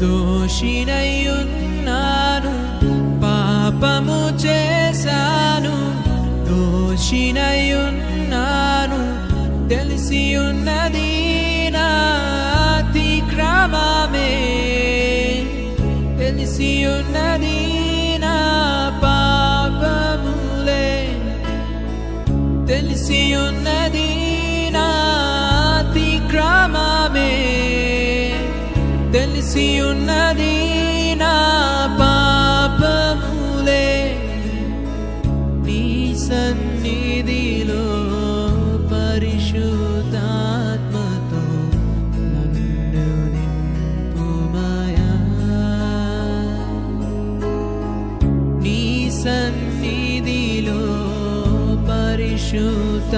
దోషినయ్యున్నాను పాపము చేశాను దోషినయ్యున్నాను తెలిసి ఉన్నది నా అతిక్రమమే. ఉన్నది నా పాపములే. తెలిసి తెలిసి ఉన్నది నా పాపములే. నీ సన్నిధిలో పరిశుద్ధాత్మతో నన్ను నింపుమయా. నీ సన్నిధిలో పరిశుద్ధాత్మతో